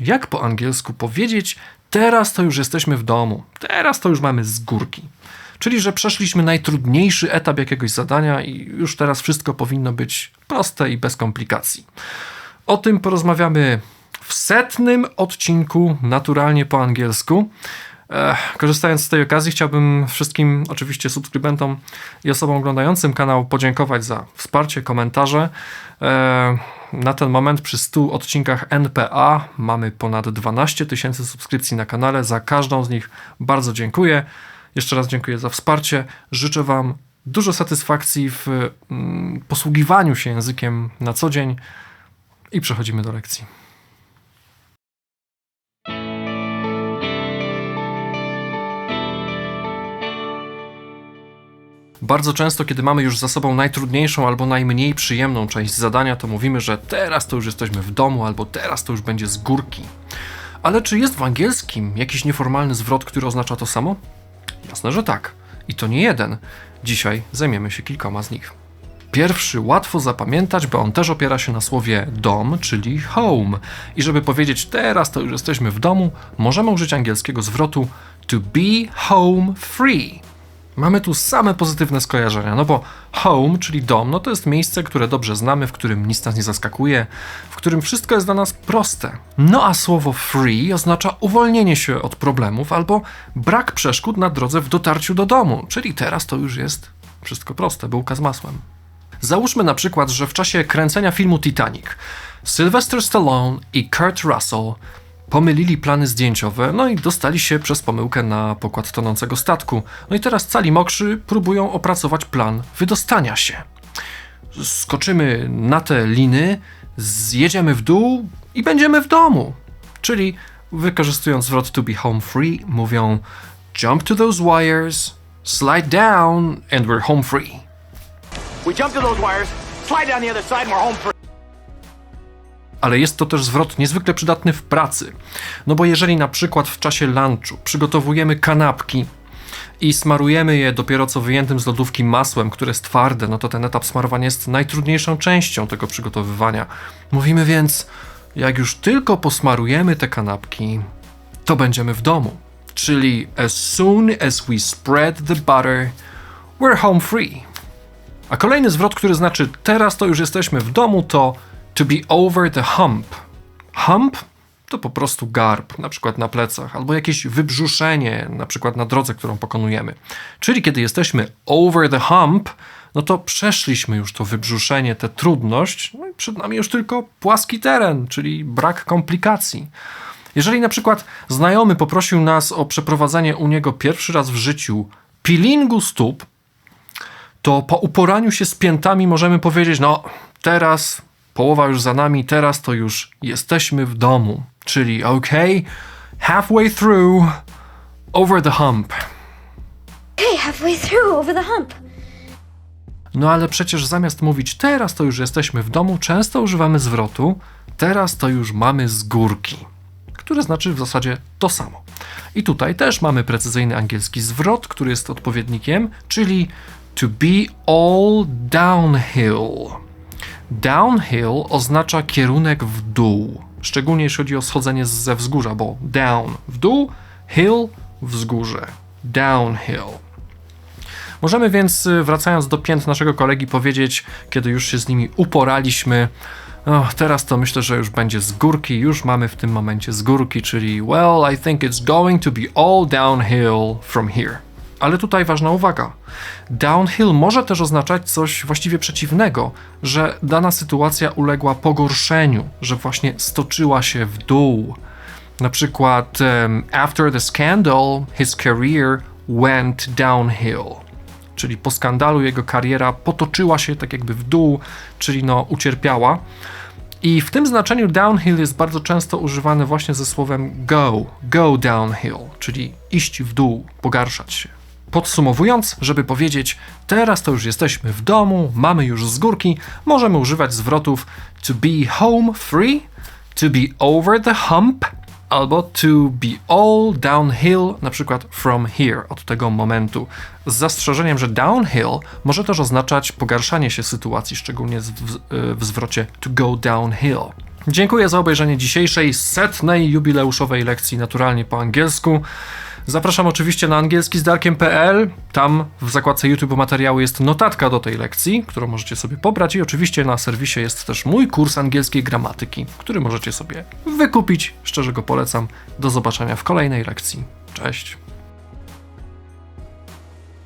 Jak po angielsku powiedzieć, teraz to już jesteśmy w domu, teraz to już mamy z górki. Czyli, że przeszliśmy najtrudniejszy etap jakiegoś zadania i już teraz wszystko powinno być proste i bez komplikacji. O tym porozmawiamy w setnym odcinku naturalnie po angielsku. Korzystając z tej okazji, chciałbym wszystkim, oczywiście subskrybentom i osobom oglądającym kanał, podziękować za wsparcie, komentarze. Na ten moment przy 100 odcinkach NPA mamy ponad 12 tysięcy subskrypcji na kanale. Za każdą z nich bardzo dziękuję. Jeszcze raz dziękuję za wsparcie. Życzę Wam dużo satysfakcji w mm, posługiwaniu się językiem na co dzień i przechodzimy do lekcji. Bardzo często, kiedy mamy już za sobą najtrudniejszą albo najmniej przyjemną część zadania, to mówimy, że teraz to już jesteśmy w domu, albo teraz to już będzie z górki. Ale czy jest w angielskim jakiś nieformalny zwrot, który oznacza to samo? Jasne, że tak. I to nie jeden. Dzisiaj zajmiemy się kilkoma z nich. Pierwszy łatwo zapamiętać, bo on też opiera się na słowie dom, czyli home. I żeby powiedzieć teraz to już jesteśmy w domu, możemy użyć angielskiego zwrotu to be home free. Mamy tu same pozytywne skojarzenia, no bo home, czyli dom, no to jest miejsce, które dobrze znamy, w którym nic nas nie zaskakuje, w którym wszystko jest dla nas proste. No a słowo free oznacza uwolnienie się od problemów albo brak przeszkód na drodze w dotarciu do domu, czyli teraz to już jest wszystko proste, bułka z masłem. Załóżmy na przykład, że w czasie kręcenia filmu Titanic Sylvester Stallone i Kurt Russell pomylili plany zdjęciowe, no i dostali się przez pomyłkę na pokład tonącego statku. No i teraz cali mokrzy próbują opracować plan wydostania się. Skoczymy na te liny, zjedziemy w dół i będziemy w domu. Czyli wykorzystując zwrot to be home free, mówią jump to those wires, slide down and we're home free. We jump to those wires, slide down the other side, and we're home free. Ale jest to też zwrot niezwykle przydatny w pracy. No bo jeżeli na przykład w czasie lunchu przygotowujemy kanapki i smarujemy je dopiero co wyjętym z lodówki masłem, które jest twarde, no to ten etap smarowania jest najtrudniejszą częścią tego przygotowywania. Mówimy więc, jak już tylko posmarujemy te kanapki, to będziemy w domu. Czyli as soon as we spread the butter, we're home free. A kolejny zwrot, który znaczy teraz to już jesteśmy w domu, to To be over the hump. Hump to po prostu garb, na przykład na plecach, albo jakieś wybrzuszenie, na przykład na drodze, którą pokonujemy. Czyli kiedy jesteśmy over the hump, no to przeszliśmy już to wybrzuszenie, tę trudność, no i przed nami już tylko płaski teren, czyli brak komplikacji. Jeżeli na przykład znajomy poprosił nas o przeprowadzenie u niego pierwszy raz w życiu peelingu stóp, to po uporaniu się z piętami możemy powiedzieć: No, teraz połowa już za nami, teraz to już jesteśmy w domu. Czyli ok, halfway through, over the hump. Okay, halfway through, over the hump. No ale przecież zamiast mówić teraz to już jesteśmy w domu, często używamy zwrotu teraz to już mamy z górki, które znaczy w zasadzie to samo. I tutaj też mamy precyzyjny angielski zwrot, który jest odpowiednikiem, czyli to be all downhill. Downhill oznacza kierunek w dół, szczególnie jeśli chodzi o schodzenie ze wzgórza, bo down w dół, hill wzgórze. Downhill. Możemy więc, y, wracając do pięt naszego kolegi, powiedzieć, kiedy już się z nimi uporaliśmy, teraz to myślę, że już będzie z górki, już mamy w tym momencie z górki, czyli well, I think it's going to be all downhill from here. Ale tutaj ważna uwaga. Downhill może też oznaczać coś właściwie przeciwnego, że dana sytuacja uległa pogorszeniu, że właśnie stoczyła się w dół. Na przykład, after the scandal, his career went downhill. Czyli po skandalu jego kariera potoczyła się tak jakby w dół, czyli no ucierpiała. I w tym znaczeniu downhill jest bardzo często używane właśnie ze słowem go, go downhill, czyli iść w dół, pogarszać się. Podsumowując, żeby powiedzieć, teraz to już jesteśmy w domu, mamy już z górki, możemy używać zwrotów to be home free, to be over the hump, albo to be all downhill, na przykład from here, od tego momentu. Z zastrzeżeniem, że downhill może też oznaczać pogarszanie się sytuacji, szczególnie w, w, zwrocie to go downhill. Dziękuję za obejrzenie dzisiejszej setnej jubileuszowej lekcji naturalnie po angielsku. Zapraszam oczywiście na angielski z Darkiem.pl. Tam w zakładce YouTube materiału jest notatka do tej lekcji, którą możecie sobie pobrać i oczywiście na serwisie jest też mój kurs angielskiej gramatyki, który możecie sobie wykupić. Szczerze go polecam. Do zobaczenia w kolejnej lekcji. Cześć.